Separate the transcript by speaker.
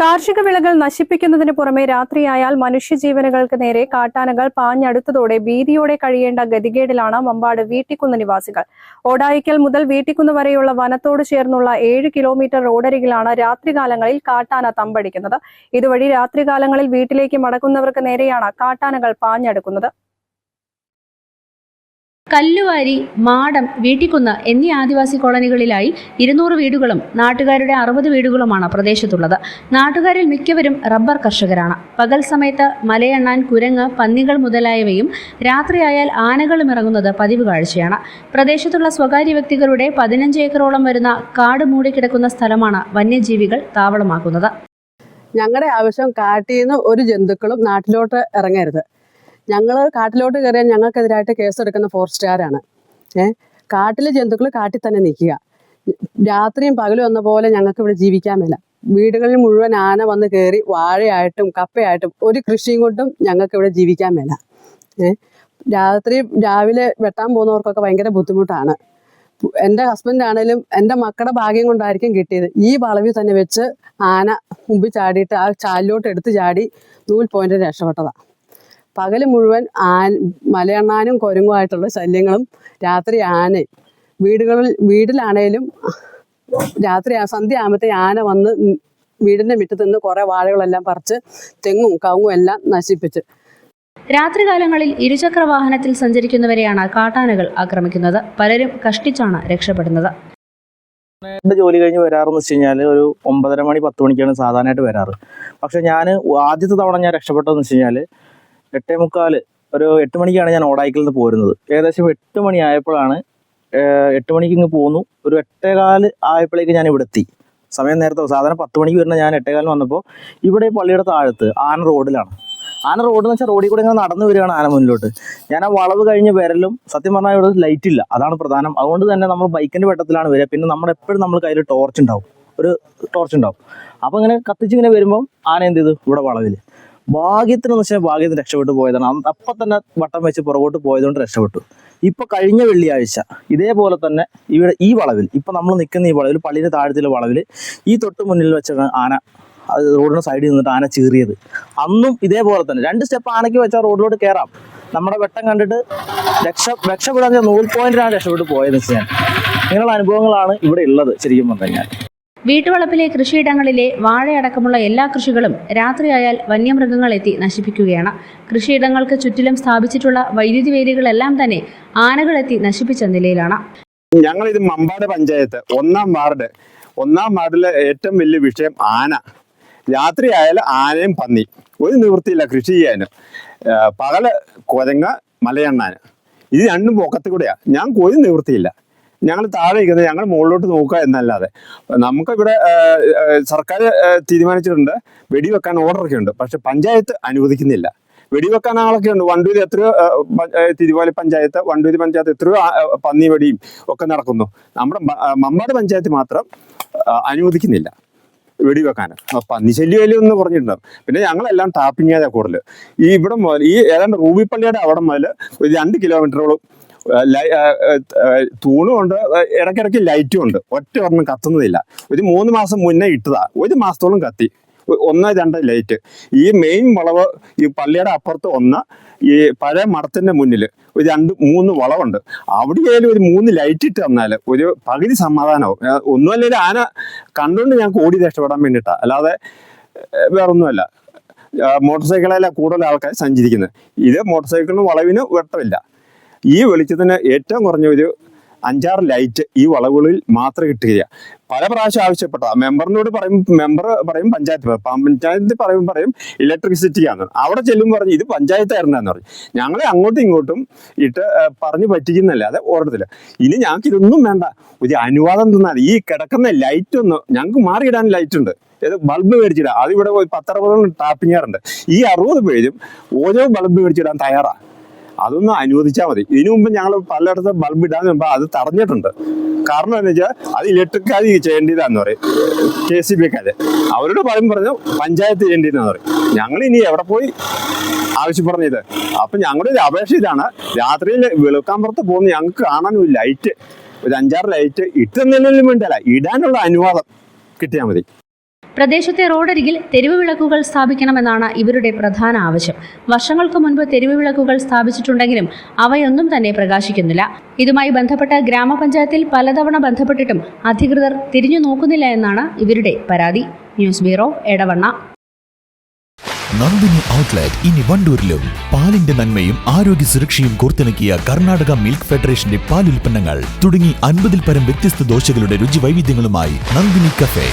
Speaker 1: കാർഷിക വിളകൾ നശിപ്പിക്കുന്നതിന് പുറമെ രാത്രിയായാൽ മനുഷ്യജീവനുകൾക്ക് നേരെ കാട്ടാനകൾ പാഞ്ഞടുത്തതോടെ ഭീതിയോടെ കഴിയേണ്ട ഗതികേടിലാണ് മമ്പാട് വീട്ടിക്കുന്ന് നിവാസികൾ. ഓടായിക്കൽ മുതൽ വീട്ടിക്കുന്ന് വരെയുള്ള വനത്തോട് ചേർന്നുള്ള ഏഴ് കിലോമീറ്റർ റോഡരികിലാണ് രാത്രികാലങ്ങളിൽ കാട്ടാന തമ്പടിക്കുന്നത്. ഇതുവഴി രാത്രികാലങ്ങളിൽ വീട്ടിലേക്ക് മടക്കുന്നവർക്ക് നേരെയാണ് കാട്ടാനകൾ പാഞ്ഞടുക്കുന്നത്.
Speaker 2: കല്ലുവാരി മാടം വീട്ടിക്കുന്ന് എന്നീ ആദിവാസി കോളനികളിലായി ഇരുന്നൂറ് വീടുകളും നാട്ടുകാരുടെ അറുപത് വീടുകളുമാണ് പ്രദേശത്തുള്ളത്. നാട്ടുകാരിൽ മിക്കവരും റബ്ബർ കർഷകരാണ്. പകൽ സമയത്ത് മലയെണ്ണാൻ കുരങ്ങ് പന്നികൾ മുതലായവയും രാത്രിയായാൽ ആനകളും ഇറങ്ങുന്നത് പതിവ് കാഴ്ചയാണ്. പ്രദേശത്തുള്ള സ്വകാര്യ വ്യക്തികളുടെ പതിനഞ്ച് ഏക്കറോളം വരുന്ന കാട് മൂടിക്കിടക്കുന്ന സ്ഥലമാണ് വന്യജീവികൾ താവളമാക്കുന്നത്.
Speaker 3: ഞങ്ങളുടെ ആവശ്യം കാട്ടിൽ നിന്ന് ഒരു ജന്തുക്കളും നാട്ടിലോട്ട് ഇറങ്ങരുത്. ഞങ്ങൾ കാട്ടിലോട്ട് കയറിയാൽ ഞങ്ങൾക്കെതിരായിട്ട് കേസെടുക്കുന്ന ഫോറസ്റ്റുകാരാണ്. ഏഹ് കാട്ടിലെ ജന്തുക്കൾ കാട്ടിൽ തന്നെ നിൽക്കുക. രാത്രിയും പകലും എന്ന പോലെ ഞങ്ങൾക്ക് ഇവിടെ ജീവിക്കാൻ മേല. വീടുകളിൽ മുഴുവൻ ആന വന്ന് കയറി വാഴയായിട്ടും കപ്പയായിട്ടും ഒരു കൃഷിയും കൊണ്ടും ഞങ്ങൾക്ക് ഇവിടെ ജീവിക്കാൻ മേല. ഏഹ് രാത്രി രാവിലെ വെട്ടാൻ പോകുന്നവർക്കൊക്കെ ഭയങ്കര ബുദ്ധിമുട്ടാണ്. എന്റെ ഹസ്ബൻഡ് ആണേലും എന്റെ മക്കളുടെ ഭാഗ്യം കൊണ്ടായിരിക്കും കിട്ടിയത്. ഈ വളവിൽ തന്നെ വെച്ച് ആന മുമ്പിൽ ചാടിയിട്ട് ആ ചാലിലോട്ട് എടുത്ത് ചാടി നൂൽ പോയിന്റ് രക്ഷപ്പെട്ടതാണ് പകൽ മുഴുവൻ ആൻ മലയണ്ണാനും കുരങ്ങുമായിട്ടുള്ള ശല്യങ്ങളും രാത്രി ആനയും വീടുകളിൽ വീട്ടിലാണേലും രാത്രി സന്ധ്യ ആകുമ്പോഴത്തെ ആന വന്ന് വീടിന്റെ മുറ്റത്ത് നിന്ന് കുറേ വാഴകളെല്ലാം പറിച്ച് തെങ്ങും കവുങ്ങും എല്ലാം നശിപ്പിച്ച്.
Speaker 2: രാത്രികാലങ്ങളിൽ ഇരുചക്ര വാഹനത്തിൽ സഞ്ചരിക്കുന്നവരെയാണ് കാട്ടാനകൾ ആക്രമിക്കുന്നത്. പലരും കഷ്ടിച്ചാണ് രക്ഷപ്പെടുന്നത്.
Speaker 4: എന്റെ ജോലി കഴിഞ്ഞ് വരാറെന്ന് വെച്ച് കഴിഞ്ഞാൽ ഒരു ഒമ്പതര മണി പത്ത് മണിക്കാണ് സാധാരണയായിട്ട് വരാറ്. പക്ഷെ ഞാൻ ആദ്യത്തെ തവണ ഞാൻ രക്ഷപ്പെട്ടതെന്ന് വെച്ച് കഴിഞ്ഞാൽ എട്ടേ മുക്കാൽ ഒരു എട്ട് മണിക്കാണ് ഞാൻ ഓടായിക്കൽ നിന്ന് പോരുന്നത്. ഏകദേശം എട്ട് മണി ആയപ്പോഴാണ് എട്ട് മണിക്ക് ഇങ്ങ് പോന്നു. ഒരു എട്ടേകാൽ ആയപ്പോഴേക്ക് ഞാൻ ഇവിടെ എത്തി. സമയം നേരത്തെ സാധാരണ പത്ത് മണിക്ക് വരുന്ന ഞാൻ എട്ടേകാലിന് വന്നപ്പോൾ ഇവിടെ പള്ളിയുടെ താഴത്ത് ആന റോഡിലാണ്. ആന റോഡ് എന്ന് വെച്ചാൽ റോഡിൽ കൂടെ ഇങ്ങനെ നടന്നു വരികയാണ് ആന മുന്നിലോട്ട്. ഞാൻ ആ വളവ് കഴിഞ്ഞ് വരലും സത്യം പറഞ്ഞാൽ ഇവിടെ ലൈറ്റ് ഇല്ല. അതാണ് പ്രധാനം. അതുകൊണ്ട് തന്നെ നമ്മൾ ബൈക്കിന്റെ വെട്ടത്തിലാണ് വരിക. പിന്നെ നമ്മൾ എപ്പോഴും നമ്മൾ കയ്യിൽ ടോർച്ച് ഉണ്ടാവും. ഒരു ടോർച്ച് ഉണ്ടാവും. അപ്പോൾ ഇങ്ങനെ കത്തിച്ച് ഇങ്ങനെ വരുമ്പം ആന എന്ത് ചെയ്തു? ഇവിടെ വളവിൽ ഭാഗ്യത്തിന് എന്ന് വെച്ചാൽ ഭാഗ്യത്തിന് രക്ഷപ്പെട്ടു പോയതാണ്. അപ്പൊ തന്നെ വട്ടം വെച്ച് പുറകോട്ട് പോയതുകൊണ്ട് രക്ഷപ്പെട്ടു. ഇപ്പൊ കഴിഞ്ഞ വെള്ളിയാഴ്ച ഇതേപോലെ തന്നെ ഇവിടെ ഈ വളവിൽ ഇപ്പൊ നമ്മൾ നിൽക്കുന്ന ഈ വളവിൽ പള്ളിയുടെ താഴത്തിലെ വളവിൽ ഈ തൊട്ട് മുന്നിൽ വെച്ചാണ് ആന റോഡിന് സൈഡിൽ നിന്നിട്ട് ആന ചീറിയത്. അന്നും ഇതേപോലെ തന്നെ രണ്ട് സ്റ്റെപ്പ് ആനയ്ക്ക് വെച്ചാൽ റോഡിലോട്ട് കയറാം നമ്മുടെ വെട്ടം കണ്ടിട്ട് രക്ഷ രക്ഷപ്പെടാൻ നൂൽ പോയിന്റിലാണ് രക്ഷപ്പെട്ട് പോയത് ഞാൻ. ഇങ്ങനെയുള്ള അനുഭവങ്ങളാണ് ഇവിടെ ഉള്ളത് ശരിക്കും പറഞ്ഞു കഴിഞ്ഞാൽ.
Speaker 2: വീട്ടുവളപ്പിലെ കൃഷിയിടങ്ങളിലെ വാഴയടക്കമുള്ള എല്ലാ കൃഷികളും രാത്രിയായാൽ വന്യമൃഗങ്ങൾ എത്തി നശിപ്പിക്കുകയാണ്. കൃഷിയിടങ്ങൾക്ക് ചുറ്റിലും സ്ഥാപിച്ചിട്ടുള്ള വൈദ്യുതി വേലികളെല്ലാം തന്നെ ആനകളെത്തി നശിപ്പിച്ച നിലയിലാണ്.
Speaker 5: ഞങ്ങൾ ഇത് മമ്പാട് പഞ്ചായത്ത് ഒന്നാം വാർഡ്. ഒന്നാം വാർഡിലെ ഏറ്റവും വലിയ വിഷയം ആന. രാത്രി ആയാലും ആനയും പന്നി. ഒരു നിവൃത്തിയില്ല കൃഷി ചെയ്യാൻ പകൽ കുരങ്ങ് മലയണ്ണാന് ഇത് രണ്ടും പൊക്കത്തിൽ കൂടെയാണ് ഞങ്ങൾക്ക് ഒരു നിവൃത്തിയില്ല. ഞങ്ങൾ താഴെ ഇരിക്കുന്നത് ഞങ്ങൾ മുകളിലോട്ട് നോക്കുക എന്നല്ലാതെ. നമുക്കിവിടെ സർക്കാർ തീരുമാനിച്ചിട്ടുണ്ട്. വെടിവെക്കാൻ ഓർഡറൊക്കെ ഉണ്ട്. പക്ഷെ പഞ്ചായത്ത് അനുവദിക്കുന്നില്ല. വെടിവെക്കാൻ ആളൊക്കെ ഉണ്ട്. വണ്ടൂരി എത്രയോ തിരുവാലി പഞ്ചായത്ത് വണ്ടൂരി പഞ്ചായത്ത് എത്രയോ പന്നി വെടിയും ഒക്കെ നടക്കുന്നു. നമ്മുടെ മമ്മാട് പഞ്ചായത്ത് മാത്രം അനുവദിക്കുന്നില്ല വെടിവെക്കാൻ പന്നി ശല്യം വലിയ ഒന്ന് കുറഞ്ഞിട്ടുണ്ടാവും. പിന്നെ ഞങ്ങളെല്ലാം ടാപ്പിംഗ് ആയ കൂടുതൽ ഈ ഇവിടെ മുതൽ ഈ ഏതാണ്ട് റൂബിപ്പള്ളിയുടെ അവിടെ മുതൽ ഒരു രണ്ട് കിലോമീറ്ററോളം തൂണും ഉണ്ട്. ഇടയ്ക്കിടയ്ക്ക് ലൈറ്റും ഉണ്ട്. ഒറ്റ ഒരെണ്ണം കത്തുന്നതില്ല. ഒരു മൂന്ന് മാസം മുന്നേ ഇട്ടതാ. ഒരു മാസത്തോളം കത്തി. ഒന്ന് രണ്ട് ലൈറ്റ്. ഈ മെയിൻ വളവ് ഈ പള്ളിയുടെ അപ്പുറത്ത് ഒന്ന് ഈ പഴയ മഠത്തിന്റെ മുന്നിൽ ഒരു രണ്ട് മൂന്ന് വളവുണ്ട്. അവിടെയായാലും ഒരു മൂന്ന് ലൈറ്റ് ഇട്ട് തന്നാൽ ഒരു പകുതി സമാധാനമാവും. ഒന്നുമല്ല ഒരു ആന കണ്ടുകൊണ്ട് ഞാൻ കൂടി രക്ഷപ്പെടാൻ വേണ്ടിയിട്ടാ. അല്ലാതെ വേറൊന്നുമല്ല. മോട്ടോർ സൈക്കിളിലാണ് കൂടുതൽ ആൾക്കാർ സഞ്ചരിക്കുന്നത് ഇത് മോട്ടോർ സൈക്കിളിന് വളവിന് വെട്ടമില്ല. ഈ വെളിച്ചത്തിന് ഏറ്റവും കുറഞ്ഞ ഒരു അഞ്ചാറ് ലൈറ്റ് ഈ വളവുകളിൽ മാത്രം കിട്ടുക പല പ്രാവശ്യം ആവശ്യപ്പെട്ട. മെമ്പറിനോട് പറയും മെമ്പർ പറയും പഞ്ചായത്ത് പഞ്ചായത്ത് പറയും പറയും ഇലക്ട്രിസിറ്റിയാണ് അവിടെ ചെല്ലുമ്പോൾ പറഞ്ഞു ഇത് പഞ്ചായത്തായിരുന്നെന്ന് പറഞ്ഞു. ഞങ്ങളെ അങ്ങോട്ടും ഇങ്ങോട്ടും ഇട്ട് പറഞ്ഞു പറ്റിക്കുന്നല്ലാതെ ഓർഡത്തില്ല ഇനി ഞങ്ങൾക്ക് ഇതൊന്നും വേണ്ട. ഒരു അനുവാദം തന്നാൽ ഈ കിടക്കുന്ന ലൈറ്റ് ഒന്ന് ഞങ്ങൾക്ക് മാറിയിടാൻ ലൈറ്റ് ഉണ്ട്. ഏത് ബൾബ് മേടിച്ചിടാം. അതിവിടെ പത്തറുപതോളം ടാപ്പിങ്ങാറുണ്ട് ഈ അറുപത് പേരും ഓരോ ബൾബ് മേടിച്ചിടാൻ തയ്യാറാണ് അതൊന്ന് അനുവദിച്ചാൽ മതി. ഇതിനു മുമ്പ് ഞങ്ങൾ പലയിടത്ത് ബൾബ് ഇടാൻ മുമ്പ് അത് തടഞ്ഞിട്ടുണ്ട്. കാരണം എന്ന് വെച്ചാൽ അത് ഇലക്ട്രിക്കാർ ചെയ്യേണ്ടതാന്ന് പറയും. കെ സി ബിക്കാര് അവരോട് പറയും പറഞ്ഞു പഞ്ചായത്ത് ചെയ്യേണ്ടതെന്ന് പറയും. ഞങ്ങൾ ഇനി എവിടെ പോയി ആവശ്യപ്പെടുന്നത്? അപ്പൊ ഞങ്ങളുടെ ഒരു അപേക്ഷ ഇതാണ്. രാത്രിയിൽ വെളുക്കാമ്പുറത്ത് പോകുന്ന ഞങ്ങൾക്ക് കാണാനും ലൈറ്റ് ഒരു അഞ്ചാറ് ലൈറ്റ് ഇട്ടുന്നതിനും വേണ്ടല്ല ഇടാനുള്ള അനുവാദം കിട്ടിയാൽ മതി.
Speaker 2: പ്രദേശത്തെ റോഡരികിൽ തെരുവ് വിളക്കുകൾ സ്ഥാപിക്കണമെന്നാണ് ഇവരുടെ പ്രധാന ആവശ്യം. വർഷങ്ങൾക്ക് മുൻപ് തെരുവ് വിളക്കുകൾ സ്ഥാപിച്ചിട്ടുണ്ടെങ്കിലും അവയൊന്നും തന്നെ പ്രകാശിക്കുന്നില്ല. ഇതുമായി ബന്ധപ്പെട്ട ഗ്രാമപഞ്ചായത്തിൽ പലതവണ ബന്ധപ്പെട്ടിട്ടും അധികൃതർ തിരിഞ്ഞു നോക്കുന്നില്ല എന്നാണ് ഇവരുടെ പരാതി. News bureau Edavanna.
Speaker 6: Nandini outlet ഇനി വണ്ടൂരിലും. പാലിന്റെ നന്മയും ആരോഗ്യ സുരക്ഷയും കോർത്തിണക്കിയ കർണാടക മിൽക്ക് ഫെഡറേഷന്റെ പാലുൽപ്പന്നങ്ങൾ തുടങ്ങി അൻപതിൽ പരം വ്യത്യസ്ത ദോശകളുടെ രുചി വൈവിധ്യങ്ങളുമായി നന്ദിനി കഫേ.